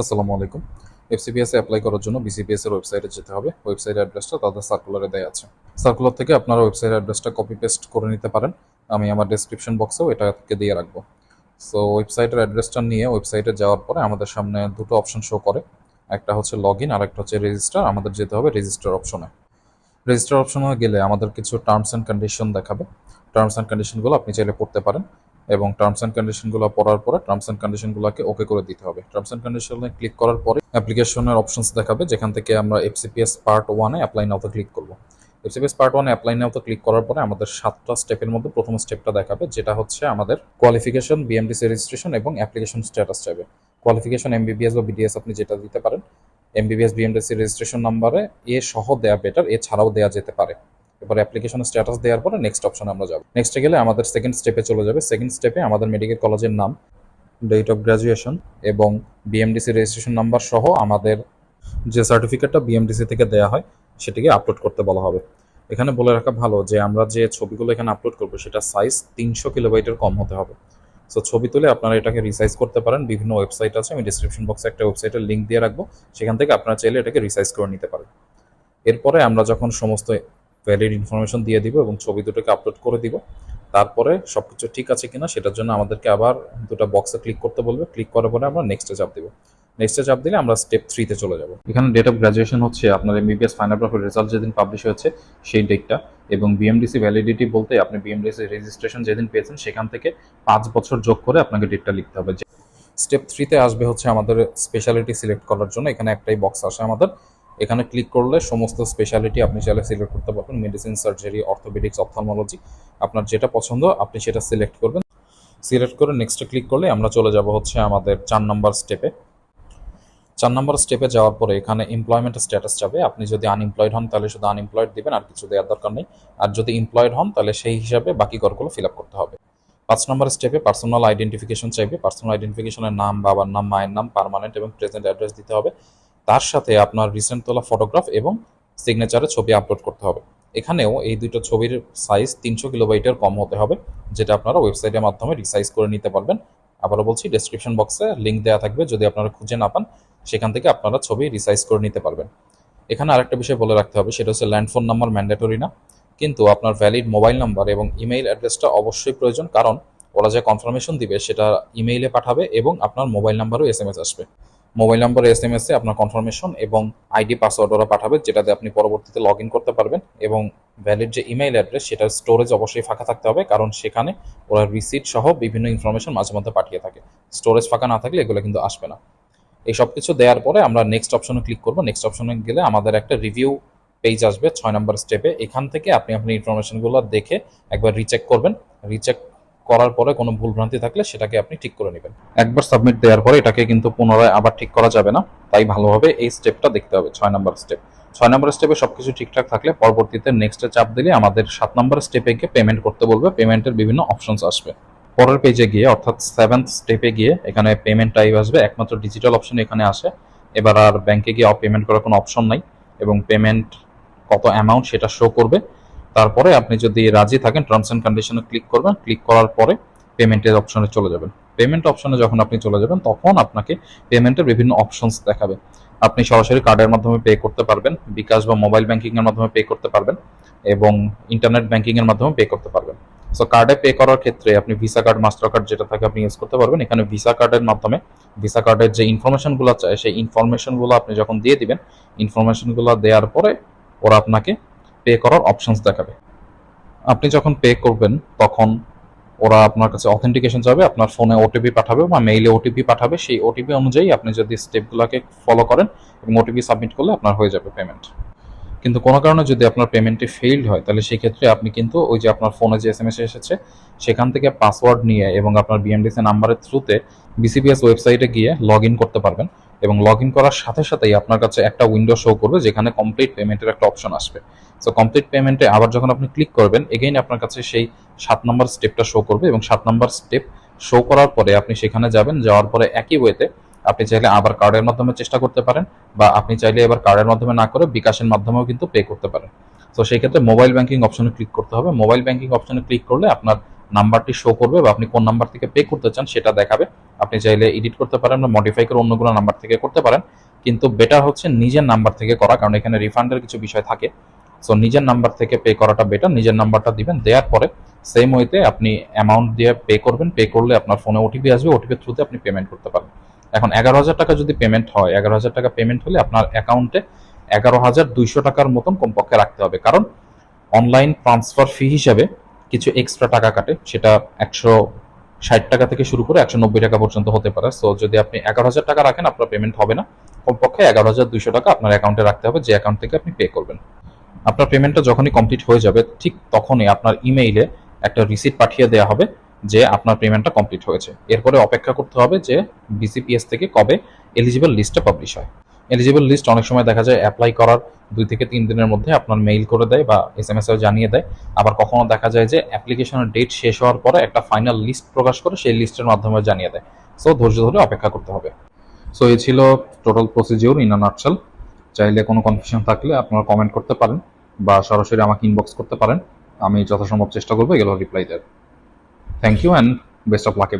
আসসালামু আলাইকুম। এফসিপিএস এ অ্যাপ্লাই করার জন্য বিসিপিএস এর ওয়েবসাইটে যেতে হবে। ওয়েবসাইট অ্যাড্রেসটা তাদের সার্কুলারে দেওয়া আছে। সার্কুলার থেকে আপনারা ওয়েবসাইট অ্যাড্রেসটা কপি পেস্ট করে নিতে পারেন। আমি আমার ডেসক্রিপশন বক্সেও এটাকে দিয়ে রাখব। সো ওয়েবসাইটের অ্যাড্রেসটা নিয়ে ওয়েবসাইটে যাওয়ার পরে আমাদের সামনে দুটো অপশন শো করে। একটা হচ্ছে লগ ইন আর একটা হচ্ছে রেজিস্টার আমাদের যেতে হবে রেজিস্টার অপশনে রেজিস্টার অপশনে গেলে আমাদের কিছু টার্মস অ্যান্ড কন্ডিশন দেখাবে। টার্মস অ্যান্ড কন্ডিশনগুলো আপনি চাইলে পড়তে পারেন। এবং টার্মস অ্যান্ড কন্ডিশনগুলো পড়ার পরে টার্মস অ্যান্ড কন্ডিশনগুলোকে ওকে করে দিতে হবে। টার্মস অ্যান্ড কন্ডিশনে ক্লিক করার পরে অ্যাপ্লিকেশনের অপশনস দেখাবে, যেখান থেকে আমরা এফসিপিএস পার্ট ওয়ানে অ্যাপ্লাই নাওতে ক্লিক করব। এফসিপিএস পার্ট ওয়ানে অ্যাপ্লাই নাওতে ক্লিক করার পরে আমাদের সাতটা স্টেপের মধ্যে প্রথম স্টেপটা দেখাবে, যেটা হচ্ছে আমাদের কোয়ালিফিকেশন বিএমডিসি রেজিস্ট্রেশন এবং অ্যাপ্লিকেশন স্ট্যাটাস চাইবে। কোয়ালিফিকেশন এমবিবিএস বা বিডিএস আপনি যেটা দিতে পারেন এমবিবিএস বিএমডিসি রেজিস্ট্রেশন নাম্বারে এ সহ দেয়া বেটার এছাড়াও দেওয়া যেতে পারে। এবার অ্যাপ্লিকেশন স্ট্যাটাস দেওয়ার পরে নেক্সট অপশনে আমরা যাব। নেক্সটে গেলে আমাদের সেকেন্ড স্টেপে চলে যাবে। সেকেন্ড স্টেপে আমাদের মেডিকেল কলেজের নাম ডেট অফ গ্র্যাজুয়েশন এবং বিএমডিসি রেজিস্ট্রেশন নাম্বার সহ আমাদের যে সার্টিফিকেটটা বিএমডিসি থেকে দেওয়া হয়, সেটিকে আপলোড করতে বলা হবে। এখানে বলে রাখা ভালো যে আমরা যে ছবিগুলো এখানে আপলোড করব, সেটা সাইজ তিনশো কিলোবাইটের কম হতে হবে। সো ছবি তুলে আপনারা এটাকে রিসাইজ করতে পারেন। বিভিন্ন ওয়েবসাইট আছে, আমি ডিসক্রিপশন বক্সে একটা ওয়েবসাইটের লিঙ্ক দিয়ে রাখব। সেখান থেকে আপনারা চাইলে এটাকে রিসাইজ করে নিতে পারেন। এরপরে আমরা যখন সমস্ত ভ্যালিড ইনফরমেশন দিয়ে দিব এবং ছবি দুটোকে আপলোড করে দিব। তারপরে সবকিছু ঠিক আছে কিনা সেটার জন্য আমাদেরকে আবার দুটো বক্সে ক্লিক করতে বলবে। ক্লিক করার পরে আমরা নেক্সটে চাপ দিব। নেক্সটে চাপ দিলে আমরা স্টেপ থ্রিতে চলে যাব। এখানে ডেট অফ গ্র্যাজুয়েশন হচ্ছে আপনার এমবিবিএস ফাইনাল প্রফিট রেজাল্ট যেদিন পাবলিশ হয়েছে সেই ডেটটা এবং বিএমডিসি ভ্যালিডিটি বলতে আপনি বিএমডিসি রেজিস্ট্রেশন যেদিন পেয়েছেন সেখান থেকে পাঁচ বছর যোগ করে আপনাকে ডেটটা লিখতে হবে। স্টেপ থ্রিতে আসবে হচ্ছে আমাদের স্পেশালিটি সিলেক্ট করার জন্য। এখানে একটাই বক্স আসে আমাদের। এখানে ক্লিক করলে সমস্ত স্পেশালিটি আপনি চাইলে সিলেক্ট করতে পারবেন মেডিসিন সার্জারি অর্থোপেডিক্স অপথলমোলজি আপনার যেটা পছন্দ, আপনি সেটা সিলেক্ট করবেন। সিলেক্ট করে নেক্সটে ক্লিক করলে আমরা চলে যাব হচ্ছে আমাদের চার নম্বর স্টেপে চার নম্বর স্টেপে যাওয়ার পরে এখানে এমপ্লয়মেন্ট স্ট্যাটাস যাবে। আপনি যদি আনএমপ্লয়েড হন, তাহলে শুধু আনএমপ্লয়েড দিবেন, আর কিছু দেওয়ার দরকার নেই। আর যদি এমপ্লয়েড হন, তাহলে সেই হিসাবে বাকি করগুলো ফিল আপ করতে হবে। পাঁচ নম্বর স্টেপে পার্সোনাল আইডেন্টিফিকেশন চাইবে। পার্সোনাল আইডেন্টিফিকেশনের নাম, বাবার নাম, মায়ের নাম পার্মানেন্ট এবং প্রেজেন্ট অ্যাড্রেস দিতে হবে। তার সাথে আপনার রিসেন্ট তোলা ফটোগ্রাফ এবং সিগনেচারের ছবি আপলোড করতে হবে। এখানেও এই দুটো ছবির সাইজ তিনশো কিলোবাইটের কম হতে হবে, যেটা আপনারা ওয়েবসাইটের মাধ্যমে রিসাইজ করে নিতে পারবেন। আবারও বলছি ডেসক্রিপশন বক্সে লিঙ্ক দেওয়া থাকবে, যদি আপনারা খুঁজে না পান, সেখান থেকে আপনারা ছবি রিসাইজ করে নিতে পারবেন। এখানে আরেকটা বিষয় বলে রাখতে হবে, সেটা হচ্ছে ল্যান্ড ফোন নাম্বার ম্যান্ডেটরি না। কিন্তু আপনার ভ্যালিড মোবাইল নাম্বার এবং ইমেইল অ্যাড্রেসটা অবশ্যই প্রয়োজন, কারণ ওরা যে কনফার্মেশন দিবে, সেটা ইমেইলে পাঠাবে এবং আপনার মোবাইল নাম্বারও এস এম এস আসবে। মোবাইল নাম্বার এস এম এসে আপনার কনফার্মেশন এবং আইডি পাসওয়ার্ড ওরা পাঠাবে, যেটাতে আপনি পরবর্তীতে লগ ইন করতে পারবেন এবং ভ্যালিড যে ইমেইল অ্যাড্রেস সেটার স্টোরেজ অবশ্যই ফাঁকা থাকতে হবে, কারণ সেখানে ওরা রিসিট সহ বিভিন্ন ইনফরমেশন মাঝে মধ্যে পাঠিয়ে থাকে। স্টোরেজ ফাঁকা না থাকলে এগুলো কিন্তু আসবে না। এই সব কিছু দেওয়ার পরে আমরা নেক্সট অপশনে ক্লিক করব। নেক্সট অপশনে গেলে আমাদের একটা রিভিউ পেজ আসবে, ছয় নম্বর স্টেপে এখান থেকে আপনি আপনার ইনফরমেশনগুলো দেখে একবার রিচেক করবেন। রিচেক করার পরে কোনো ভুলভ্রান্তি থাকলে সেটাকে আপনি ঠিক করে নেবেন। একবার সাবমিট দেওয়ার পরে এটাকে কিন্তু পুনরায় আবার ঠিক করা যাবে না। তাই ভালোভাবে এই স্টেপটা দেখতে হবে, ছয় নম্বর স্টেপ ছয় নম্বর স্টেপে সবকিছু ঠিকঠাক থাকলে পরবর্তীতে নেক্সটে চাপ দিলে আমাদের সাত নম্বর স্টেপে গিয়ে পেমেন্ট করতে বলবে পেমেন্টের বিভিন্ন অপশনস আসবে। পরের পেজে গিয়ে, অর্থাৎ সেভেন্থ স্টেপে গিয়ে, এখানে পেমেন্ট টাইপ আসবে, একমাত্র ডিজিটাল অপশন এখানে আসে। এবার আর ব্যাংকে গিয়ে পেমেন্ট করার কোনো অপশন নাই এবং পেমেন্ট কত অ্যামাউন্ট সেটা শো করবে। তারপরে আপনি যদি রাজি থাকেন টার্মস অ্যান্ড কন্ডিশনে ক্লিক করবেন ক্লিক করার পরে পেমেন্টের অপশনে চলে যাবেন। পেমেন্ট অপশনে যখন আপনি চলে যাবেন, তখন আপনাকে পেমেন্টের বিভিন্ন অপশনস দেখাবে। আপনি সরাসরি কার্ডের মাধ্যমে পে করতে পারবেন, বিকাশ বা মোবাইল ব্যাংকিং এর মাধ্যমে পে করতে পারবেন এবং ইন্টারনেট ব্যাংকিং এর মাধ্যমে পে করতে পারবেন। সো কার্ডে পে করার ক্ষেত্রে আপনি ভিসা কার্ড মাস্টার কার্ড যেটা থাকে আপনি ইউজ করতে পারবেন। এখানে ভিসা কার্ডের মাধ্যমে ভিসা কার্ডের যে ইনফরমেশনগুলো চায় সেই ইনফরমেশনগুলো আপনি যখন দিয়ে দিবেন ইনফরমেশনগুলো দেওয়ার পরে ওরা আপনাকে পে করার অপশনস দেখাবে। আপনি যখন পে করবেন, তখন ওরা আপনার কাছে অথেন্টিকেশন যাবে আপনার ফোনে ওটিপি পাঠাবে বা মেইলে ওটিপি পাঠাবে। সেই ওটিপি অনুযায়ী আপনি যদি স্টেপগুলোকে ফলো করেন এবং ওটিপি সাবমিট করলে আপনার হয়ে যাবে পেমেন্ট কিন্তু কোনো কারণে যদি আপনার পেমেন্টটি ফেইল্ড হয়, তাহলে সেই ক্ষেত্রে আপনি কিন্তু ওই যে আপনার ফোনে যে এস এম এস এসেছে, সেখান থেকে পাসওয়ার্ড নিয়ে এবং আপনার বিএমডিসি নাম্বারের থ্রুতে বিসিবিএস ওয়েবসাইটে গিয়ে লগ ইন করতে পারবেন। এবং লগ ইন করার সাথে সাথেই আপনার কাছে একটা উইন্ডো শো করবে, যেখানে কমপ্লিট পেমেন্টের একটা অপশন আসবে। সো কমপ্লিট পেমেন্টে আবার যখন আপনি ক্লিক করবেন এগেইন আপনার কাছে সেই সাত নম্বর স্টেপটা শো করবে এবং সাত নম্বর স্টেপ শো করার পরে আপনি সেখানে যাবেন, যাওয়ার পরে একই ওয়েতে আপনি চাইলে আবার কার্ডের মাধ্যমে চেষ্টা করতে পারেন বা আপনি চাইলে এবার কার্ডের মাধ্যমে না করে বিকাশের মাধ্যমেও কিন্তু পে করতে পারেন। তো সেই ক্ষেত্রে মোবাইল ব্যাংকিং অপশনে ক্লিক করতে হবে। মোবাইল ব্যাংকিং অপশনে ক্লিক করলে আপনার নাম্বারটি শো করবে বা আপনি কোন নাম্বার থেকে পে করতে চান সেটা দেখাবে। আপনি চাইলে এডিট করতে পারেন বা মডিফাই করে অন্য কোনো নাম্বার থেকে করতে পারেন। কিন্তু বেটার হচ্ছে নিজের নাম্বার থেকে করা, কারণ এখানে রিফান্ডের কিছু বিষয় থাকে। সো নিজের নাম্বার থেকে পে করাটা বেটার নিজের নাম্বারটা দিবেন, দেওয়ার পরে সেম ওয়েতে আপনি অ্যামাউন্ট দিয়ে পে করবেন পে করলে আপনার ফোনে ওটিপি আসবে ওটিপির থ্রুতে আপনি পেমেন্ট করতে পারেন। এখন এগারো হাজার টাকা যদি পেমেন্ট হয়, এগারো হাজার টাকা পেমেন্ট হলে আপনার অ্যাকাউন্টে এগারো হাজার দুইশো টাকার মতন কমপক্ষে রাখতে হবে। কারণ অনলাইন ট্রান্সফার ফি হিসাবে কিছু এক্সট্রা টাকা কাটে, সেটা একশো ষাট টাকা থেকে শুরু করে একশো নব্বই টাকা পর্যন্ত হতে পারে। সো যদি আপনি এগারো হাজার টাকা রাখেন, আপনার পেমেন্ট হবে না। কমপক্ষে এগারো হাজার দুইশো টাকা আপনার অ্যাকাউন্টে রাখতে হবে, যে অ্যাকাউন্ট থেকে আপনি পে করবেন। আপনার পেমেন্টটা যখনই কমপ্লিট হয়ে যাবে, ঠিক তখনই আপনার ইমেইলে একটা রিসিট পাঠিয়ে দেওয়া হবে যে আপনার পেমেন্টটা কমপ্লিট হয়েছে। এরপরে অপেক্ষা করতে হবে যে বিসিপিএস থেকে কবে এলিজিবল লিস্টটা পাবলিশ হয়। এলিজিবল লিস্ট অনেক সময় দেখা যায় অ্যাপ্লাই করার দুই থেকে তিন দিনের মধ্যে আপনার মেইল করে দেয় বা এস এম জানিয়ে দেয়। আবার কখনো দেখা যায় যে অ্যাপ্লিকেশনের ডেট শেষ হওয়ার পরে একটা ফাইনাল লিস্ট প্রকাশ করে সেই লিস্টের মাধ্যমে জানিয়ে দেয়। সো ধৈর্য ধরে অপেক্ষা করতে হবে। সো এই ছিল টোটাল প্রসিজিওর ইন নাটশাল চাইলে কোনো কনফিউশন থাকলে আপনারা কমেন্ট করতে পারেন বা সরাসরি আমাকে ইনবক্স করতে পারেন। আমি যথাসম্ভব চেষ্টা করব এগুলো রিপ্লাই দেওয়ার। Thank you and best of luck